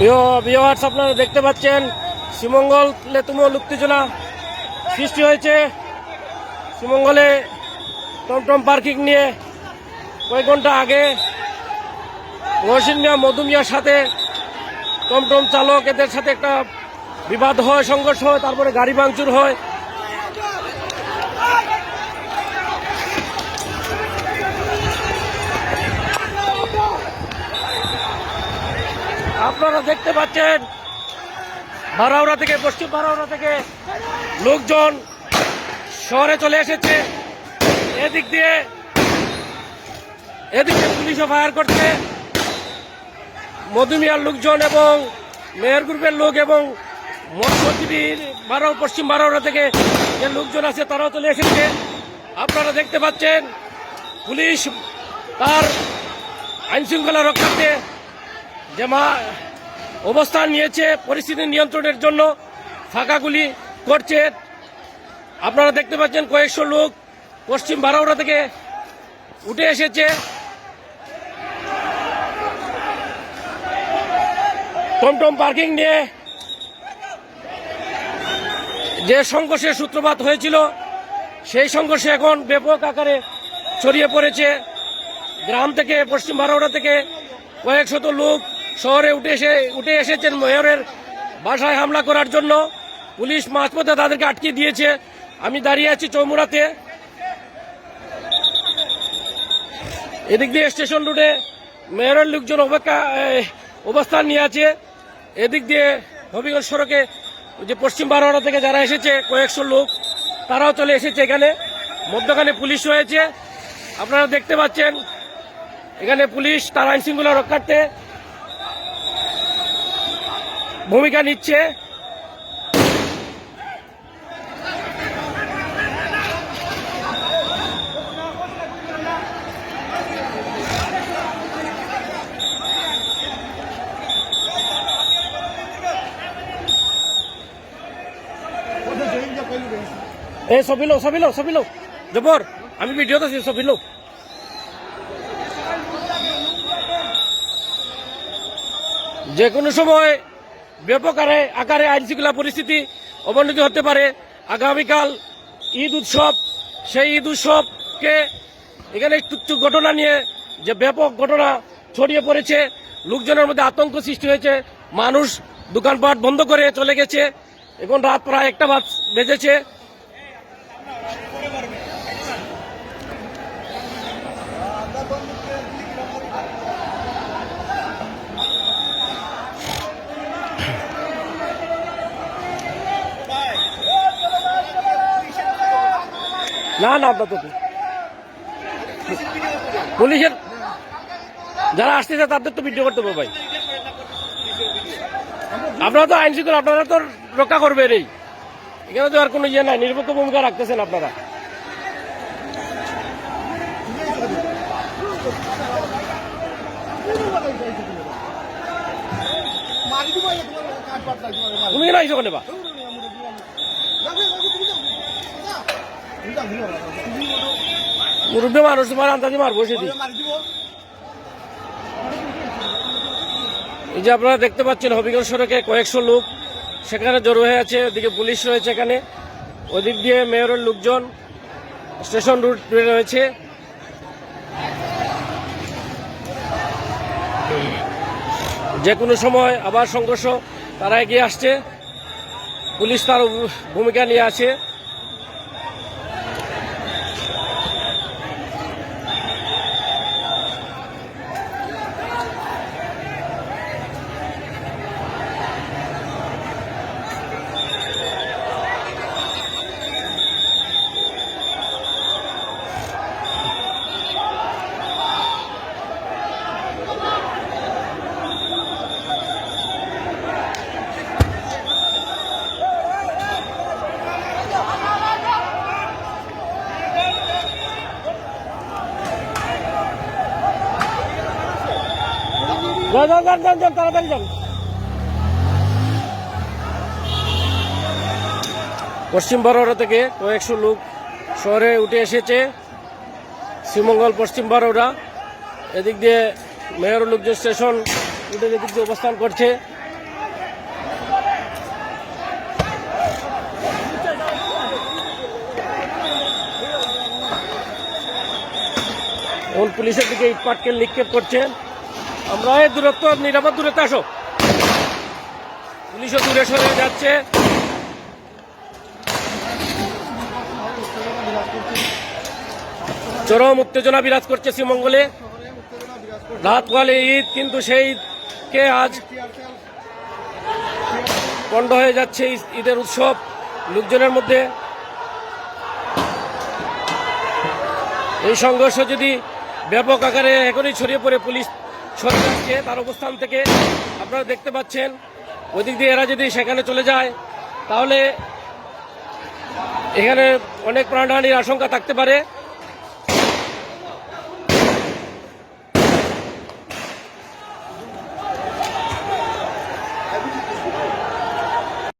Viewers আপনারা দেখতে পাচ্ছেন, শ্রীমঙ্গলে তুমুল উত্তেজনা সৃষ্টি হয়েছে। শ্রীমঙ্গলে টমটম পার্কিং নিয়ে কয়েক ঘণ্টা আগে মহসিন মিয়া মধু মিয়ার সাথে টমটম চালক এদের সাথে একটা বিবাদ হয়, সংঘর্ষ হয়, তারপরে গাড়ি ভাঙচুর হয়। আপনারা দেখতে পাচ্ছেন বারাউড়া থেকে, পশ্চিম বারাউড়া থেকে লোকজন শহরে চলে এসেছে। এদিক দিয়ে, এদিকে পুলিশও ফায়ার করছে। মধুমিয়ার লোকজন এবং মেয়র গ্রুপের লোক এবং মৎস্যজীবীর বারো পশ্চিম বারাউড়া থেকে যে লোকজন আছে, তারাও চলে এসেছে। আপনারা দেখতে পাচ্ছেন, পুলিশ তার আইনশৃঙ্খলা রক্ষার্থে যে মা অবস্থান নিয়েছে, পরিস্থিতি নিয়ন্ত্রণের জন্য ফাঁকাগুলি করছে। আপনারা দেখতে পাচ্ছেন কয়েকশো লোক পশ্চিম বারাউড়া থেকে উঠে এসেছে। টমটম পার্কিং নিয়ে যে সংঘর্ষের সূত্রপাত হয়েছিল, সেই সংঘর্ষে এখন ব্যাপক আকারে ছড়িয়ে পড়েছে। গ্রাম থেকে, পশ্চিম বারাউড়া থেকে কয়েক শত লোক শহরে উঠে এসে, উঠে এসেছেন মেয়রের বাসায় হামলা করার জন্য। পুলিশ মাঝপথে তাদেরকে আটকে দিয়েছে। আমি দাঁড়িয়ে আছি চৌমুড়াতে। এদিক দিয়ে স্টেশন রোডে মেয়রের লোকজন অপেক্ষা অবস্থান নিয়ে আছে। এদিক দিয়ে হবিগঞ্জ সড়কে যে পশ্চিম বারোয়ারা থেকে যারা এসেছে, কয়েকশো লোক, তারাও চলে এসেছে এখানে। মধ্যখানে পুলিশ রয়েছে। আপনারা দেখতে পাচ্ছেন, এখানে পুলিশ, তার আইন শৃঙ্খলা রক্ষার্থে ভূমিকা নিচ্ছে। এ লো লো লো জবর আমি ভিডিওতে আছি ছবি লো যে কোনো সময় ব্যাপক আকারে আকারে আইন শৃঙ্খলা পরিস্থিতি অবনতি হতে পারে। আগামীকাল ঈদ উৎসব, সেই ঈদ উৎসবকে এখানে তুচ্ছ ঘটনা নিয়ে যে ব্যাপক ঘটনা ছড়িয়ে পড়েছে, লোকজনের মধ্যে আতঙ্ক সৃষ্টি হয়েছে, মানুষ দোকানপাট বন্ধ করে চলে গেছে, এখন রাত প্রায় একটা বাজ বেজেছে। না না, আপনার তো পুলিশের যারা আসতেছে, তাদের তো ভিডিও করতে হবে ভাই। আপনারা তো আইন শৃঙ্খলা, আপনারা তো রক্ষা করবেন এই এখানে তো আর কোনো ইয়ে নাই, নিরপেক্ষ ভূমিকা রাখতেছেন আপনারা। তুমি কেন আইসো কেন বা মুরব্বী মানুষ তোমার আন্দাজি মারবো সেদি এই যে আপনারা দেখতে পাচ্ছেন হবিগঞ্জ সড়কে কয়েকশো লোক সেখানে জড়ো হয়ে আছে ওদিকে পুলিশ রয়েছে এখানে। ওদিক দিয়ে মেয়রের লোকজন স্টেশন রুট রয়েছে। যে কোনো সময় আবার সংঘর্ষ তারা এগিয়ে আসছে। পুলিশ তার ভূমিকা নিয়ে আছে। যান যান যান যান তাড়াতাড়ি যান। পশ্চিম বারোড়া থেকে কয়েকশো লোক শহরে উঠে এসেছে। শ্রীমঙ্গল পশ্চিম বারোড়া এদিক দিয়ে মেয়র যে স্টেশন উঠে এদিক দিয়ে অবস্থান করছে। এখন পুলিশের দিকে ইটপাটকে নিক্ষেপ করছে। আমরা এই দূরত্ব, নিরাপদ দূরত্বে আসো। পুলিশও দূরে সরে যাচ্ছে। চরম উত্তেজনা বিরাজ করছে শ্রীমঙ্গলে রাত পোহালে ঈদ, কিন্তু সেই ঈদকে আজ পণ্ড হয়ে যাচ্ছে ঈদের উৎসব লোকজনের মধ্যে। এই সংঘর্ষ যদি ব্যাপক আকারে এখনই ছড়িয়ে পড়ে, পুলিশ সরে যাচ্ছে তার অবস্থান থেকে আপনারা দেখতে পাচ্ছেন। ওদিক দিয়ে এরা যদি সেখানে চলে যায়, তাহলে এখানে অনেক প্রাণহানির আশঙ্কা থাকতে পারে।